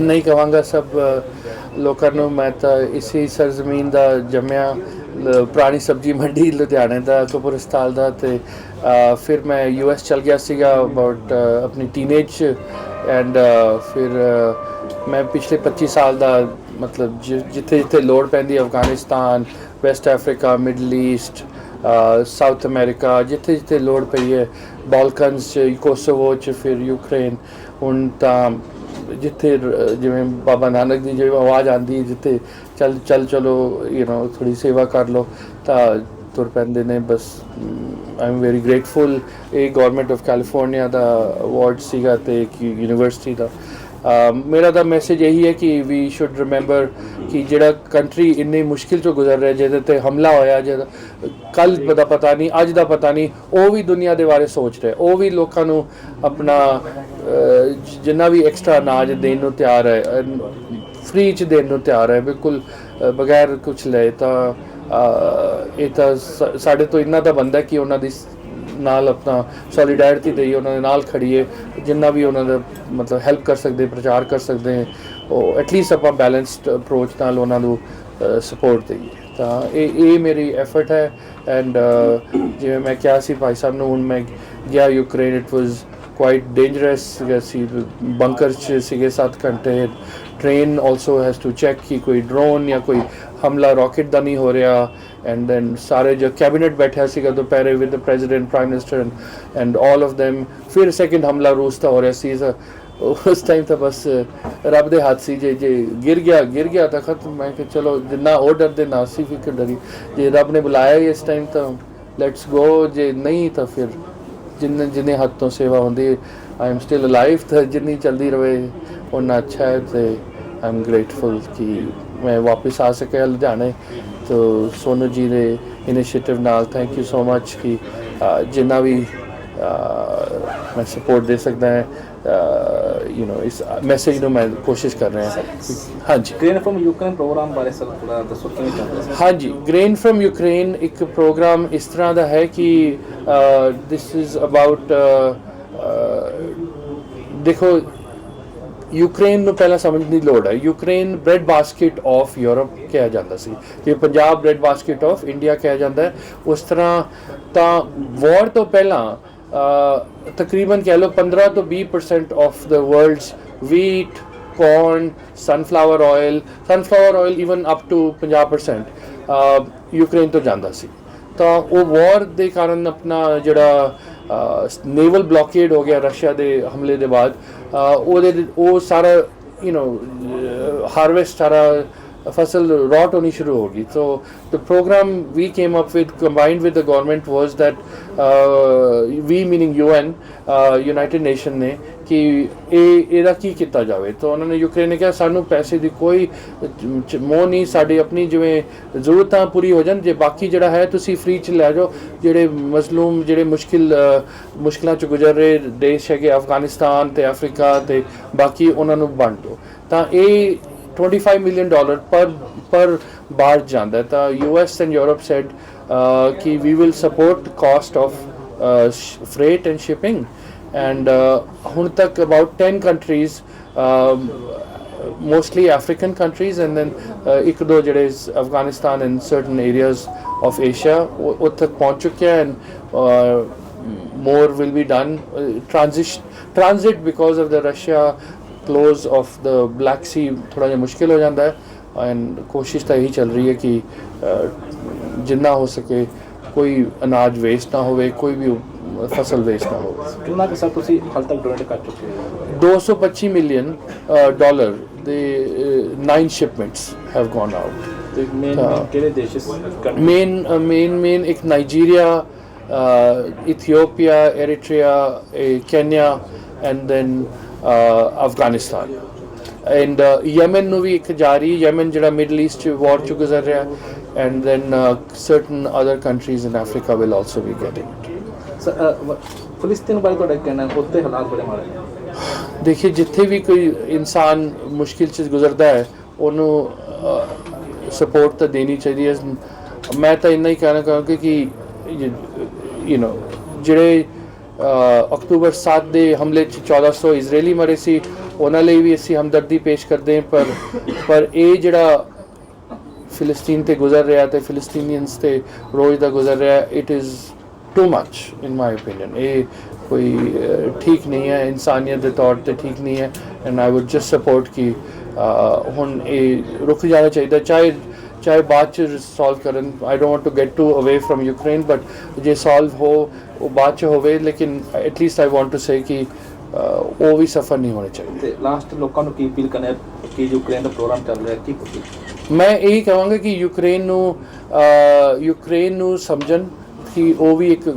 ਨਹੀਂ ਕਹਾਂਗਾ ਸਭ ਲੋਕਾਂ ਨੂੰ ਮੈਂ ਤਾਂ ਇਸੇ ਸਰਜ਼ਮੀਨ ਦਾ ਜੰਮਿਆ ਲ- ਪੁਰਾਣੀ ਸਬਜ਼ੀ ਮੰਡੀ ਲੁਧਿਆਣੇ ਦਾ ਕਪੂਰਸਤਾਲ ਦਾ ਤੇ ਫਿਰ ਮੈਂ ਯੂਐਸ ਚਲ ਗਿਆ ਸੀਗਾ ਅਬਾਊਟ ਆਪਣੀ ਟੀਨੇਜ ਐਂਡ ਫਿਰ ਮੈਂ ਪਿਛਲੇ 25 ਸਾਲ ਦਾ ਮਤਲਬ ਜਿ- ਜਿੱਥੇ ਜਿੱਥੇ ਲੋੜ ਪੈਂਦੀ Afghanistan, West Africa Middle East South America, ਜਿੱਥੇ ਜਿੱਥੇ ਲੋੜ ਪਈ ਹੈ ਬਾਲਕਨਸ ਚ, ਕੋਸੋਵੋ ਚ, ਫਿਰ ਯੂਕਰੇਨ, ਹੁਣ ਤਾਂ ਜਿੱਥੇ ਜਿਵੇਂ ਬਾਬਾ ਨਾਨਕ ਦੀ ਜਿਵੇਂ ਆਵਾਜ਼ ਆਂਦੀ ਜਿੱਥੇ ਚੱਲ ਚੱਲ ਚਲੋ ਯੂ نو ਥੋੜੀ ਸੇਵਾ ਕਰ ਲਓ, ਤਾਂ ਤੁਰ ਪੈਂਦੇ ਨੇ, ਬਸ ਆਈ ਐਮ ਵੈਰੀ ਗ੍ਰੇਟਫੁਲ ਇਹ ਗਵਰਨਮੈਂਟ ਆਫ ਕੈਲੀਫੋਰਨੀਆ ਦਾ ਅਵਾਰਡ ਸੀਗਾ ਤੇ ਇੱਕ ਯੂਨੀਵਰਸਿਟੀ ਦਾ। ਮੇਰਾ ਤਾਂ ਮੈਸੇਜ ਇਹੀ ਹੈ ਕਿ ਵੀ ਸ਼ੁੱਡ ਰਿਮੈਂਬਰ ਕਿ ਜਿਹੜਾ ਕੰਟਰੀ ਇੰਨੀ ਮੁਸ਼ਕਿਲ ਤੋਂ ਗੁਜ਼ਰ ਰਿਹਾ ਜਿਹਦੇ ਤੇ ਹਮਲਾ ਹੋਇਆ ਜਿਹਦਾ ਕੱਲ ਦਾ ਪਤਾ ਨਹੀਂ ਅੱਜ ਦਾ ਪਤਾ ਨਹੀਂ ਉਹ ਵੀ ਦੁਨੀਆ ਦੇ ਬਾਰੇ ਸੋਚ ਰਿਹਾ। ਉਹ ਵੀ ਲੋਕਾਂ ਨੂੰ ਆਪਣਾ ਜਿੰਨਾ ਵੀ ਐਕਸਟਰਾ ਅਨਾਜ ਦੇਣ ਨੂੰ ਤਿਆਰ ਹੈ ਫ੍ਰੀ ਚ ਦੇਣ ਨੂੰ ਤਿਆਰ ਹੈ ਬਿਲਕੁਲ ਬਗੈਰ ਕੁਝ ਲਏ ਤਾਂ ਇਹ ਤਾਂ ਸਾਡੇ ਤੋਂ ਇੰਨਾ ਤਾਂ ਬੰਦਾ ਕਿ ਉਹਨਾਂ ਦੀ ਨਾਲ ਆਪਣਾ ਸੋਲੀਡੈਰਿਟੀ ਦੇਈਏ, ਉਹਨਾਂ ਦੇ ਨਾਲ ਖੜੀਏ, ਜਿੰਨਾ ਵੀ ਉਹਨਾਂ ਦਾ ਮਤਲਬ ਹੈਲਪ ਕਰ ਸਕਦੇ, ਪ੍ਰਚਾਰ ਕਰ ਸਕਦੇ ਉਹ ਐਟਲੀਸਟ ਆਪਾਂ ਬੈਲੈਂਸਡ ਅਪਰੋਚ ਨਾਲ ਉਹਨਾਂ ਨੂੰ ਸਪੋਰਟ ਦੇਈਏ। ਤਾਂ ਇਹ ਇਹ ਮੇਰੀ ਐਫਰਟ ਹੈ ਐਂਡ ਜਿਵੇਂ ਮੈਂ ਕਿਹਾ ਸੀ ਭਾਈ ਸਾਹਿਬ ਨੂੰ, ਹੁਣ ਮੈਂ ਗਿਆ Ukraine it was quite dangerous ਸੀਗਾ ਸੀ ਬੰਕਰ ਚ ਸੀਗੇ 7 ਘੰਟੇ train also has to check ਕਿ ਕੋਈ ਡਰੋਨ ਜਾਂ ਕੋਈ ਹਮਲਾ ਰਾਕੇਟ ਦਾ ਨਹੀਂ ਹੋ ਰਿਹਾ ਐਂਡ ਦੈਨ ਸਾਰੇ ਜੋ ਕੈਬਨਿਟ ਬੈਠਿਆ ਸੀਗਾ ਦੁਪਹਿਰੇ with the president prime minister and all of them. ਫਿਰ ਸੈਕਿੰਡ ਹਮਲਾ ਰੂਸ ਦਾ ਹੋ ਰਿਹਾ ਸੀ ਉਸ ਟਾਈਮ ਤਾਂ ਬਸ ਰੱਬ ਦੇ ਹੱਥ ਸੀ ਜੇ ਜੇ ਗਿਰ ਗਿਆ ਗਿਰ ਗਿਆ ਤਾਂ ਖਤਮ ਮੈਂ ਕਿ ਚਲੋ ਜਿੰਨਾ ਉਹ ਡਰਦੇ ਨਾ ਸੀ ਫਿਕਰ ਡਰੀ ਜੇ ਰੱਬ ਨੇ ਬੁਲਾਇਆ ਹੀ ਇਸ ਟਾਈਮ ਤਾਂ ਲੈਟਸ ਗੋ ਜੇ ਨਹੀਂ ਤਾਂ ਫਿਰ ਜਿੰਨੇ ਜਿੰਨੇ ਹੱਥ ਤੋਂ ਸੇਵਾ ਹੁੰਦੀ ਆਈ ਐਮ ਸਟਿਲ ਅਲਾਈਵ ਤਾਂ ਜਿੰਨੀ ਚੱਲਦੀ ਰਵੇ ਉਹਨਾਂ ਅੱਛਾ ਹੈ ਤੇ ਆਈ ਐਮ ਗ੍ਰੇਟਫੁਲ ਕਿ ਮੈਂ ਵਾਪਸ ਆ ਸਕਿਆ ਲੁਧਿਆਣੇ। ਤੋ ਸੋਨੂ ਜੀ ਦੇ ਇਨੀਸ਼ੀਏਟਿਵ ਨਾਲ ਥੈਂਕ ਯੂ ਸੋ ਮੱਚ ਕਿ ਜਿੰਨਾ ਵੀ ਮੈਂ ਸਪੋਰਟ ਦੇ ਸਕਦਾ ਹੈ। ਯੂ نو ਇਸ ਮੈਸੇਜ ਨੂੰ ਮੈਂ ਕੋਸ਼ਿਸ਼ ਕਰ ਰਿਹਾ ਹਾਂ। ਹਾਂਜੀ। ਗ੍ਰੇਨ ਫਰਮ ਯੂਕਰੇਨ ਪ੍ਰੋਗਰਾਮ ਬਾਰੇ ਸਰ ਥੋੜਾ ਦੱਸੋ ਕਿਵੇਂ ਚੱਲ ਰਿਹਾ? ਸੀ ਹਾਂਜੀ। ਗ੍ਰੇਨ ਫਰਮ ਯੂਕਰੇਨ ਇੱਕ ਪ੍ਰੋਗਰਾਮ ਇਸ ਤਰ੍ਹਾਂ ਦਾ ਹੈ ਕਿ ਦਿਸ ਇਜ਼ ਅਬਾਊਟ ਦੇਖੋ ਯੂਕਰੇਨ ਨੂੰ ਪਹਿਲਾਂ ਸਮਝਣ ਦੀ ਲੋੜ ਹੈ। Ukraine bread basket of Europe ਕਿਹਾ ਜਾਂਦਾ ਸੀ। ਤੇ Punjab bread basket of India ਕਿਹਾ ਜਾਂਦਾ ਹੈ। ਉਸ ਤਰ੍ਹਾਂ ਤਾਂ ਵਾਰ ਤੋਂ ਪਹਿਲਾਂ ਤਕਰੀਬਨ ਕਹਿ ਲਓ 15 ਤੋਂ 20% of the world's wheat corn, sunflower oil sunflower oil even up to 50% Ukraine ਤੋਂ ਜਾਂਦਾ ਸੀ। ਤਾਂ ਉਹ ਵਾਰ ਦੇ ਕਾਰਨ ਆਪਣਾ ਜਿਹੜਾ ਨੇਵਲ ਬਲੌਕੇਡ ਹੋ ਗਿਆ ਰਸ਼ੀਆ ਦੇ ਹਮਲੇ ਦੇ ਬਾਅਦ ਉਹਦੇ ਉਹ ਸਾਰਾ ਯੂ نو ਹਾਰਵੈਸਟ ਸਾਰਾ ਫਸਲ rot ਹੋਣੀ ਸ਼ੁਰੂ ਹੋ ਗਈ। So the program we came up with combined with the government was that uh, we meaning UN uh, United ਨੇ ਕਿ ਇਹ ਇਹਦਾ ਕੀ ਕੀਤਾ ਜਾਵੇ। ਤਾਂ ਉਹਨਾਂ ਨੇ ਯੂਕਰੇਨ ਨੇ ਕਿਹਾ ਸਾਨੂੰ ਪੈਸੇ ਦੀ ਕੋਈ ਮੋਹ ਨਹੀਂ। ਸਾਡੀ ਆਪਣੀ ਜਿਵੇਂ ਜ਼ਰੂਰਤਾਂ ਪੂਰੀ ਹੋ ਜਾਣ ਜੇ ਬਾਕੀ ਜਿਹੜਾ ਹੈ ਤੁਸੀਂ ਫ੍ਰੀ ਚ ਲੈ ਜਾਓ। ਜਿਹੜੇ ਮਜ਼ਲੂਮ ਜਿਹੜੇ ਮੁਸ਼ਕਿਲ ਅ, ਮੁਸ਼ਕਿਲਾਂ ਚ ਗੁਜ਼ਰ ਰਹੇ ਦੇਸ਼ ਹੈਗੇ ਅਫਗਾਨਿਸਤਾਨ ਤੇ ਅਫਰੀਕਾ ਤੇ ਬਾਕੀ ਉਹਨਾਂ ਨੂੰ ਵੰਡ ਦਿਓ। ਤਾਂ ਇਹ 25 ਮਿਲੀਅਨ ਡਾਲਰ ਪਰ ਪਰ ਬਾਹਰ ਜਾਂਦਾ ਹੈ ਤਾਂ ਯੂਐਸ ਐਂਡ ਯੂਰਪ ਸੈਡ ਕਿ we will support cost of freight and shipping and uh, ਹੁਣ ਤੱਕ about 10 countries um, mostly African countries and then uh, ਇੱਕ ਦੋ ਜਿਹੜੇ Afghanistan and certain areas of Asia ਉਹ ਉਹ ਤੱਕ ਪਹੁੰਚ ਚੁੱਕੇ ਹਨ uh, more will be done uh, transition transit because of the Russia close of the Black Sea ਥੋੜਾ ਜਿਹਾ ਮੁਸ਼ਕਿਲ ਹੋ ਜਾਂਦਾ ਹੈ ਐਂਡ ਕੋਸ਼ਿਸ਼ ਤਾਂ ਇਹੀ ਚੱਲ ਰਹੀ ਹੈ ਕਿ ਅਹ, ਜਿੰਨਾ ਹੋ ਸਕੇ ਕੋਈ ਅਨਾਜ ਵੇਸਟ ਨਾ ਹੋਵੇ ਕੋਈ ਵੀ ਫਸਲ ਵੇਸਟ ਨਾ ਹੋਵੇ ਕਿੰਨਾ ਕਿ ਸਰ ਤੁਸੀਂ ਹਾਲ ਤੱਕ ਡੋਨੇਟ ਕਰ ਚੁੱਕੇ ਹੋ 225 ਮਿਲੀਅਨ ਡਾਲਰ ਦੇ 9 ਸ਼ਿਪਮੈਂਟਸ ਹੈਵ ਗੋਨ ਆਊਟ ਤੇ ਮੇਨ। ਕਿਹੜੇ ਦੇਸ਼ ਮੇਨ ਮੇਨ ਮੇਨ ਇੱਕ Nigeria Ethiopia Eritrea Kenya and then Afghanistan. And Yemen ਨੂੰ ਵੀ ਇੱਕ ਜਾਰੀ ਯਮਨ ਜਿਹੜਾ ਮਿਡਲ ਈਸਟ ਵਾਰ ਚ ਗੁਜ਼ਰ ਰਿਹਾ and then certain other countries in Africa will also be getting it ਫਿਲਿਸਤੀਨ ਬਾਰੇ ਤੁਹਾਡਾ ਕਹਿਣਾ ਉੱਤੇ ਹਾਲਾਤ ਬੜੇ ਮਾੜੇ ਨੇ। ਜਿੱਥੇ ਵੀ ਕੋਈ ਇਨਸਾਨ ਮੁਸ਼ਕਿਲ ਚ ਗੁਜ਼ਰਦਾ ਹੈ ਉਹਨੂੰ ਸਪੋਰਟ ਤਾਂ ਦੇਣੀ ਚਾਹੀਦੀ ਹੈ। ਮੈਂ ਤਾਂ ਇੰਨਾ ਹੀ ਕਹਿਣਾ ਕਹਾਂਗਾ ਕਿ ਯੂ نو ਜਿਹੜੇ ਅਕਤੂਬਰ 7 ਦੇ ਹਮਲੇ ਚ 1400 ਇਜ਼ਰਾਈਲੀ ਮਰੇ ਸੀ। ਉਹਨਾਂ ਲਈ ਵੀ ਅਸੀਂ ਹਮਦਰਦੀ ਪੇਸ਼ ਕਰਦੇ ਹਾਂ, ਪਰ ਪਰ ਇਹ ਜਿਹੜਾ ਫਿਲਸਤੀਨ ਤੇ ਗੁਜ਼ਰ ਰਿਹਾ ਤੇ ਫਿਲਸਤੀਨੀਅਨਸ ਤੇ ਰੋਜ਼ ਦਾ ਗੁਜ਼ਰ ਰਿਹਾ it is too much in my opinion ਇਹ ਕੋਈ ਠੀਕ ਨਹੀਂ ਹੈ, ਇਨਸਾਨੀਅਤ ਦੇ ਤੌਰ ਤੇ ਠੀਕ ਨਹੀਂ ਹੈ and I would just support ਕਿ ਹੁਣ ਇਹ ਰੁਕ ਜਾਣਾ ਚਾਹੀਦਾ, ਚਾਹੇ ਚਾਹੇ ਬਾਅਦ ਚ ਸੋਲਵ ਕਰਨ I don't want to get to away from Ukraine but ਜੇ ਸੋਲਵ ਹੋ ਉਹ ਬਾਅਦ ਚ ਹੋਵੇ ਲੇਕਿਨ at least I want to say ਕਿ ਉਹ ਵੀ ਸਫਰ ਨਹੀਂ ਹੋਣੇ ਚਾਹੀਦੇ। ਤੇ ਲਾਸਟ ਲੋਕਾਂ ਨੂੰ ਕੀ ਅਪੀਲ ਕਰਨਾ ਕਿ ਯੂਕਰੇਨ ਦਾ ਪ੍ਰੋਗਰਾਮ ਚੱਲ ਰਿਹਾ ਕੀ ਮੈਂ ਇਹ ਕਹਾਂਗਾ ਕਿ ਯੂਕਰੇਨ ਨੂੰ ਯੂਕਰੇਨ ਨੂੰ ਸਮਝਣ ਕਿ ਉਹ ਵੀ ਇੱਕ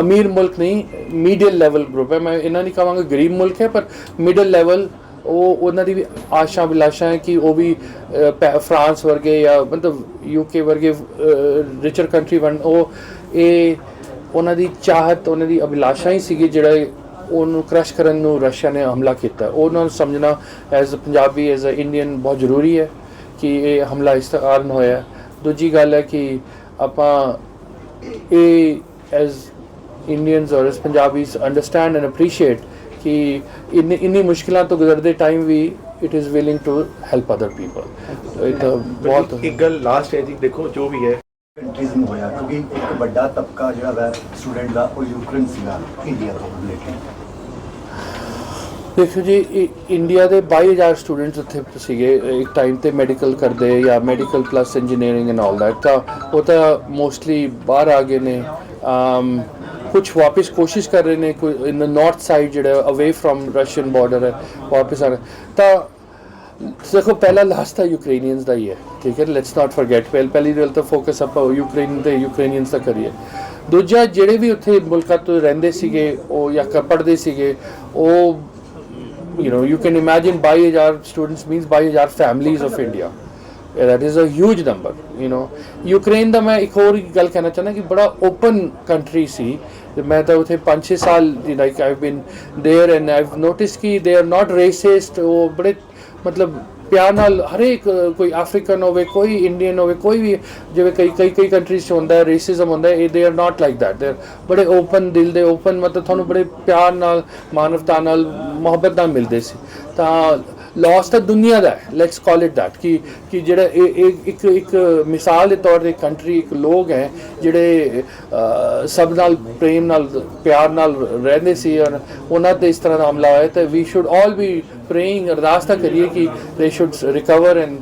ਅਮੀਰ ਮੁਲਕ ਨਹੀਂ ਮੀਡੀਅਮ ਲੈਵਲ ਗਰੁੱਪ ਹੈ। ਮੈਂ ਇਹਨਾਂ ਨਹੀਂ ਕਹਾਂਗਾ ਗਰੀਬ ਮੁਲਕ ਹੈ ਪਰ ਮਿਡਲ ਲੈਵਲ ਉਹ ਉਹਨਾਂ ਦੀ ਵੀ ਆਸ਼ਾ ਅਭਿਲਾਸ਼ਾ ਹੈ ਕਿ ਉਹ ਵੀ ਪੈ- ਫਰਾਂਸ ਵਰਗੇ ਜਾਂ ਮਤਲਬ ਯੂਕੇ ਵਰਗੇ ਰਿਚਰ ਕੰਟਰੀ ਬਣ, ਉਹ, ਇਹ ਉਹਨਾਂ ਦੀ ਚਾਹਤ, ਉਹਨਾਂ ਦੀ ਅਭਿਲਾਸ਼ਾ ਹੀ ਸੀਗੀ ਜਿਹੜਾ ਉਹਨੂੰ ਕ੍ਰਸ਼ ਕਰਨ ਨੂੰ ਰਸ਼ੀਆ ਨੇ ਹਮਲਾ ਕੀਤਾ। ਉਹਨਾਂ ਨੂੰ ਸਮਝਣਾ as a Punjabi as a Indian ਬਹੁਤ ਜ਼ਰੂਰੀ ਹੈ ਕਿ ਇਹ ਹਮਲਾ ਇਸ ਕਾਰਨ ਹੋਇਆ ਦੂਜੀ ਗੱਲ ਹੈ ਕਿ ਆਪਾਂ ਇਹ as Indians or as Punjabis understand and appreciate ਕਿ ਇੰਨੀ ਇੰਨੀ ਮੁਸ਼ਕਿਲਾਂ ਤੋਂ ਗੁਜ਼ਰਦੇ time we it is willing to help other people ਤਾਂ ਬਹੁਤ ਇੱਕ- ਗੱਲ ਲਾਸਟ ਹੈ ਜੀ ਦੇਖੋ ਜੋ ਵੀ ਹੈ। ਕੰਟਰੀਜ਼ ਨੂੰ ਹੋਇਆ ਕਿਉਂਕਿ ਇੱਕ ਵੱਡਾ ਤਬਕਾ ਜਿਹੜਾ ਵੈ ਸਟੂਡੈਂਟ ਦਾ ਉਹ ਯੂਕਰੇਨ ਸੀਗਾ ਇੰਡੀਆ ਤੋਂ ਰਿਲੇਟਡ ਦੇਖੋ ਜੀ ਇੰਡੀਆ ਦੇ 22000 ਸਟੂਡੈਂਟਸ ਉੱਥੇ ਸੀਗੇ ਇੱਕ ਟਾਈਮ ਤੇ ਮੈਡੀਕਲ ਕਰਦੇ ਜਾਂ medical plus engineering and all that ਤਾਂ ਉਹ ਤਾਂ ਮੋਸਟਲੀ ਬਾਹਰ ਆ ਗਏ ਨੇ। ਅਮ ਕੁਝ ਵਾਪਸ ਕੋਸ਼ਿਸ਼ ਕਰ ਰਹੇ ਨੇ ਕੋਈ ਇਨ ਦ ਨਾਰਥ ਸਾਈਡ ਜਿਹੜਾ ਅਵੇ ਫਰਮ ਰਸ਼ੀਅਨ ਬਾਰਡਰ ਹੈ ਵਾਪਸ ਆ ਤਾਂ ਦੇਖੋ ਪਹਿਲਾ ਲਾਸਟ ਤਾਂ ਯੂਕਰੇਨੀਅਨਸ ਦਾ ਹੀ ਹੈ ਠੀਕ ਹੈ ਲੈਟਸ ਨਾਟ ਫੋਰਗੇਟ ਪਹਿਲ ਪਹਿਲੀ ਗੱਲ ਤਾਂ ਫੋਕਸ ਆਪਾਂ ਯੂਕਰੇਨ ਤੇ ਯੂਕਰੇਨੀਅਨਸ ਦਾ ਕਰੀਏ। ਦੂਜਾ ਜਿਹੜੇ ਵੀ ਉੱਥੇ ਮੁਲਕਾਂ ਤੋਂ ਰਹਿੰਦੇ ਸੀਗੇ ਉਹ ਜਾਂ ਪੜ੍ਹਦੇ ਸੀਗੇ ਉਹ you know you can imagine 22000 students means 22000 families of india Yeah, that is a huge number you know Ukraine ਦਾ ਮੈਂ ਇੱਕ ਹੋਰ ਗੱਲ ਕਹਿਣਾ ਚਾਹੁੰਦਾ ਕਿ ਬੜਾ ਓਪਨ ਕੰਟਰੀ ਸੀ ਤੇ ਮੈਂ ਤਾਂ ਉਥੇ 5-6 ਸਾਲ like I've been there and I've notice ਕਿ ਦੇ ਆਰ ਨਾਟ ਰੇਸਿਸਟ ਉਹ ਬੜੇ ਮਤਲਬ ਪਿਆਰ ਨਾਲ ਹਰੇਕ ਅ, ਕੋਈ ਅਫਰੀਕਨ ਹੋਵੇ ਕੋਈ ਇੰਡੀਅਨ ਹੋਵੇ ਕੋਈ ਵੀ ਜਿਵੇਂ ਕਈ ਕਈ ਕਈ ਕੰਟਰੀਜ਼ 'ਚ ਹੁੰਦਾ ਹੈ ਰੇਸਿਜ਼ਮ ਹੁੰਦਾ ਹੈ ਇਹ they are not like that ਦੇ ਬੜੇ ਓਪਨ ਦਿਲ ਦੇ ਓਪਨ ਮਤਲਬ ਤੁਹਾਨੂੰ ਬੜੇ ਪਿਆਰ ਨਾਲ ਮਾਨਵਤਾ ਨਾਲ ਮੁਹੱਬਤ ਨਾਲ ਮਿਲਦੇ ਸੀ ਤਾਂ ਲਾਸ ਤਾਂ ਦੁਨੀਆ ਦਾ ਹੈ ਲੈਟਸ ਕਾਲ ਇਟ ਦੈਟ ਕਿ ਕਿ ਜਿਹੜਾ ਇਹ ਇੱਕ ਇੱਕ ਮਿਸਾਲ ਦੇ ਤੌਰ ਤੇ ਕੰਟਰੀ ਇੱਕ ਲੋਕ ਹੈ, ਜਿਹੜੇ ਸਭ ਨਾਲ ਪ੍ਰੇਮ ਨਾਲ, ਪਿਆਰ ਨਾਲ ਰਹਿੰਦੇ ਸੀ ਔਰ ਉਹਨਾਂ ਤੇ ਇਸ ਤਰ੍ਹਾਂ ਦਾ ਹਮਲਾ ਹੋਇਆ, ਤਾਂ ਵੀ ਸ਼ੁਡ ਆਲ ਬੀ ਪ੍ਰੇਇੰਗ ਅਰਦਾਸ ਤਾਂ ਕਰੀਏ ਕਿ they should recover and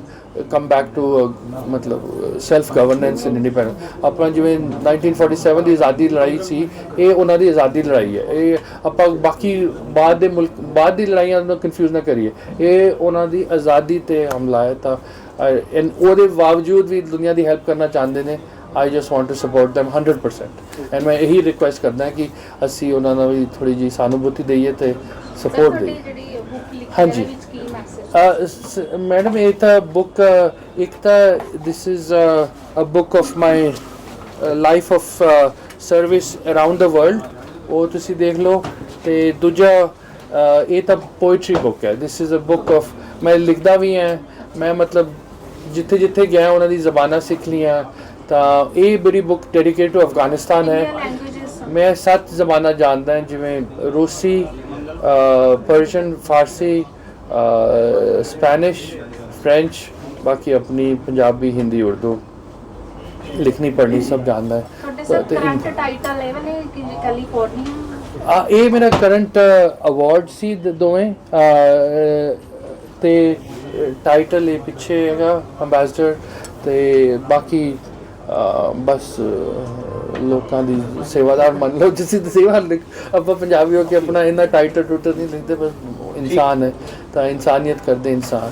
come back to ਮਤਲਬ ਸੈਲਫ ਗਵਰਨੈਂਸ ਐਂਡ ਇੰਡੀਪੈਂਡੈਂਸ ਆਪਾਂ ਜਿਵੇਂ 1947 ਦੀ ਆਜ਼ਾਦੀ ਲੜਾਈ ਸੀ ਇਹ ਉਹਨਾਂ ਦੀ ਆਜ਼ਾਦੀ ਲੜਾਈ ਹੈ। ਇਹ ਆਪਾਂ ਬਾਕੀ ਬਾਅਦ ਦੇ ਮੁਲਕ ਬਾਅਦ ਦੀ ਲੜਾਈਆਂ ਨੂੰ ਕਨਫਿਊਜ਼ ਨਾ ਕਰੀਏ। ਇਹ ਉਹਨਾਂ ਦੀ ਆਜ਼ਾਦੀ ਤੇ ਹਮਲਾ ਹੈ ਤਾਂ ਐਂਡ ਉਹਦੇ ਬਾਵਜੂਦ ਵੀ ਦੁਨੀਆ ਦੀ ਹੈਲਪ ਕਰਨਾ ਚਾਹੁੰਦੇ ਨੇ I just want to support them 100% and ਮੈਂ ਇਹੀ ਰਿਕੁਐਸਟ ਕਰਦਾ ਕਿ ਅਸੀਂ ਉਹਨਾਂ ਨਾਲ ਵੀ ਥੋੜੀ ਜੀ ਸਾਨੂਭੂਤੀ ਦਈਏ ਤੇ ਸਪੋਰਟ ਦਈਏ। ਹਾਂਜੀ। ਮੈਡਮ ਇਹ ਤਾਂ ਬੁੱਕ ਇੱਕ ਤਾਂ this is a book of my life of service around the world ਉਹ ਤੁਸੀਂ ਦੇਖ ਲਓ ਤੇ ਦੂਜਾ ਇਹ ਤਾਂ ਪੋਇਟਰੀ ਬੁੱਕ ਹੈ this is a book of ਮੈਂ ਲਿਖਦਾ ਵੀ ਹਾਂ ਮੈਂ ਮਤਲਬ ਜਿੱਥੇ ਜਿੱਥੇ ਗਿਆ ਉਹਨਾਂ ਦੀ ਜ਼ਬਾਨਾਂ ਸਿੱਖ ਲੀਆਂ ਤਾਂ ਇਹ ਬੜੀ ਬੁੱਕ ਡੈਡੀਕੇਟ ਟੂ ਅਫਗਾਨਿਸਤਾਨ ਹੈ ਮੈਂ ਸੱਤ ਜ਼ਬਾਨਾਂ ਜਾਣਦਾ ਜਿਵੇਂ ਰੂਸੀ ਪਰਸ਼ੀਅਨ ਫਾਰਸੀ ਸਪੈਨਿਸ਼ ਫ੍ਰੈਂਚ ਬਾਕੀ ਆਪਣੀ ਪੰਜਾਬੀ ਹਿੰਦੀ ਉਰਦੂ ਲਿਖਣੀ ਪੜ੍ਹਨੀ ਸਭ ਜਾਣਦਾ ਹੈ। ਤੇ ਕਰੰਟ ਟਾਈਟਲ ਹੈ ਕਿ ਕੈਲੀਫੋਰਨੀਆ ਆ ਇਹ ਮੇਰਾ ਕਰੰਟ ਅਵਾਰਡ ਸੀ ਦੋਵੇਂ। ਤੇ ਟਾਈਟਲ ਇਹ ਪਿੱਛੇ ਹੈਗਾ ਅੰਬੈਸਡਰ ਤੇ ਬਾਕੀ ਬਸ ਲੋਕਾਂ ਦੀ ਸੇਵਾਦਾਰ ਮੰਨ ਲਓ ਜਿਸ ਦੀ ਸੇਵਾ ਲਿਖ- ਆਪਾਂ ਪੰਜਾਬੀ ਹੋ ਕੇ ਆਪਣਾ ਇਹਨਾਂ ਟਾਈਟਲ ਟੂਟਲ ਨਹੀਂ ਲਿਖਦੇ ਬਸ ਇਨਸਾਨ ਹੈ ਤਾਂ ਇਨਸਾਨੀਅਤ ਕਰਦੇ ਇਨਸਾਨ।